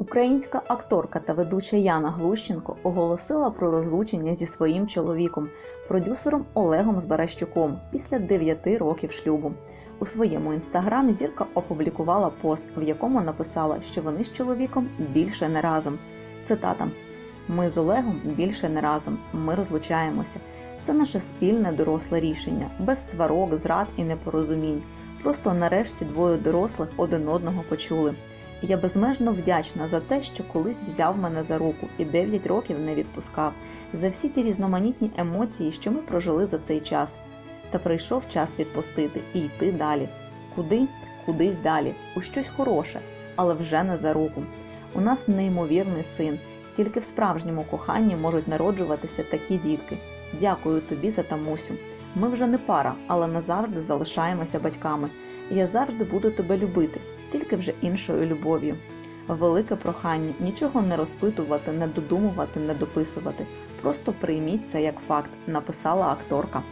Українська акторка та ведуча Яна Глущенко оголосила про розлучення зі своїм чоловіком, продюсером Олегом Збаращуком після 9 років шлюбу. У своєму інстаграмі зірка опублікувала пост, в якому написала, що вони з чоловіком більше не разом. Цитата: Ми з Олегом більше не разом. Ми розлучаємося. Це наше спільне доросле рішення, без сварок, зрад і непорозумінь. Просто нарешті двоє дорослих один одного почули. Я безмежно вдячна за те, що колись взяв мене за руку і 9 років не відпускав, за всі ті різноманітні емоції, що ми прожили за цей час. Та прийшов час відпустити і йти далі. Куди? Кудись далі, у щось хороше, але вже не за руку. У нас неймовірний син. Тільки в справжньому коханні можуть народжуватися такі дітки. Дякую тобі за Тамусю. Ми вже не пара, але назавжди залишаємося батьками. Я завжди буду тебе любити, тільки вже іншою любов'ю. Велике прохання нічого не розпитувати, не додумувати, не дописувати. Просто прийміть це як факт, написала акторка.